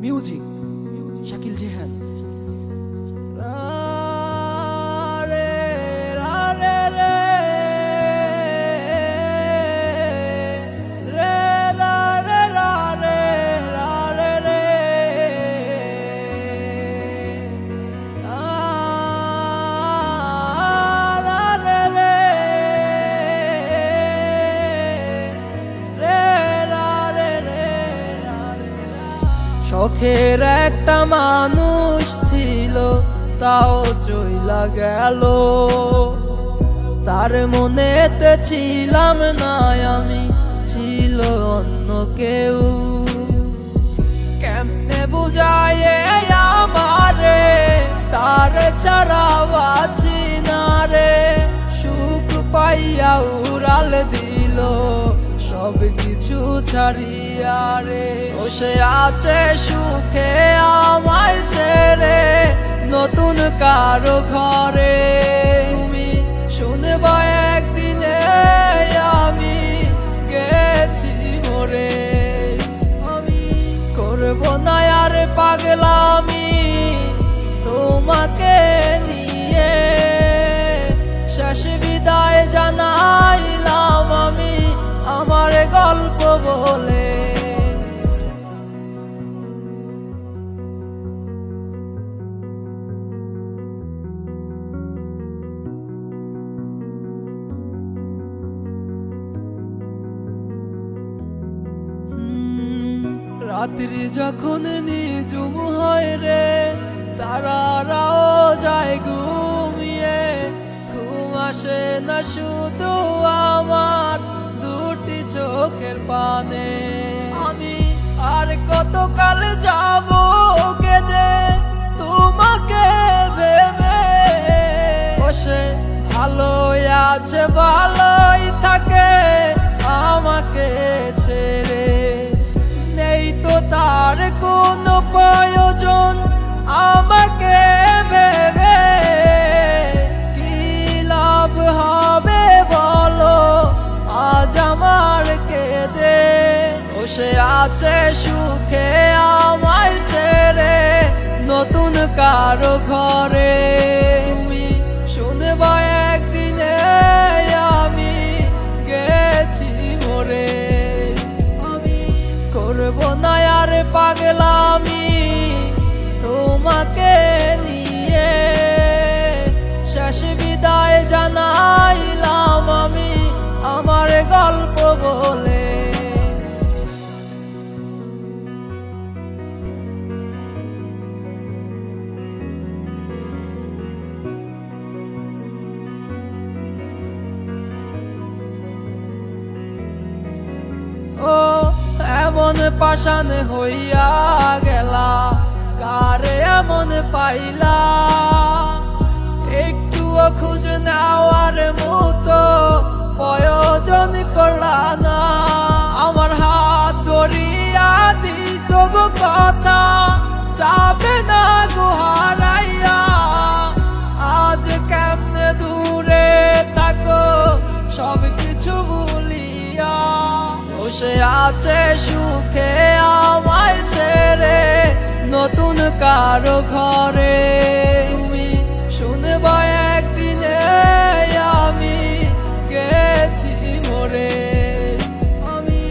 Music Shakil Jehan শখের একটা মানুষ ছিল, তাও চইলা গেল। তার মনেতে ছিলাম না আমি, ছিল অন্য কেউ। কেমনে বুঝায় আমারে? তার ছাড়া বাঁচি না রে। সুখ পাইয়া উড়াল দিল। সব কিছু ছাড়িয়া রে। বসে আছে সুখে আমায় ছেড়ে, নতুন কারও ঘরে। তুমি শুনবা একদিনে আমি গেছি মরে। আমি করব না আর পাগলামি। তোমাকে নিয়ে রাত্রি যখন নিজুম হয় রে, তারারাও যায় ঘুমিয়ে। ঘুম আসে না শুধু আমার, দুটি চোখের পানে। আমি আর কতকাল যাব কেঁদে তোমাকে ভেবে? বসে ভালোই আছে, ভালোই থাকে আমাকে কোনো প্রয়োজন আমাকে ভেবে কি লাভ হবে বলো? আজ আমার কেঁদে বসে আছে সুখে আমায় ছেড়ে নতুন কারও ঘরে। তুমি শুনবা করব না আর পাগলামি তোমাকে নিয়ে। শেষ বিদায় জানাইলাম এমন পাশান হইয়া গেলা, কারে এমন পাইলা? একটুও খুঁজ নেওয়ার মতো প্রয়োজন করলা না। আমার হাত ধরিয়া দিস কথা যাবে আছে সুখে আমায় ছেড়ে নতুন কারও ঘরে। তুমি শুনবা একদিনে আমি গেছি মরে আমি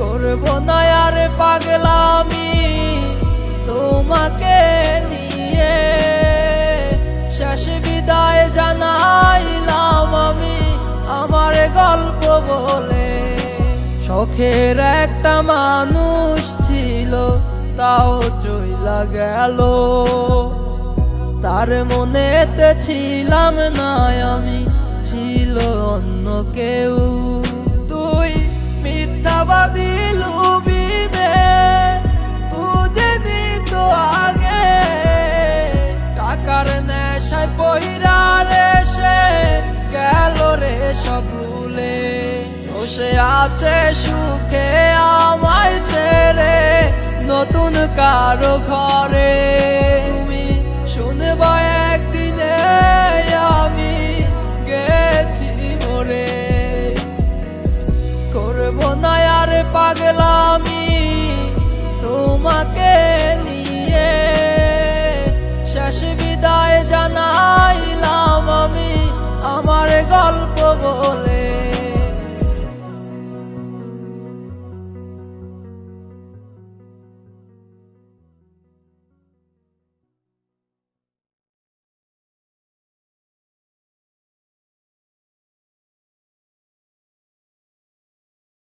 করব না আর পাগলামি তোমাকে নিয়ে। শেষ শখের একটা মানুষ ছিল, তাও চইলা গেল। তার মনেতে ছিলাম না আমি, ছিল অন্য কেউ। তুই মিথ্যাবাদী লুবিবে বুঝে দিত আগে। টাকার নেশায় পহিরা রে সে গেল রে সব ভুলে। বসে আছে সুখে আমায় ছেড়ে, নতুন কারও ঘরে। তুমি শুনবা একদিনে আমি গেছি মরে করব না আর পাগলামি, তোমাকে নিয়ে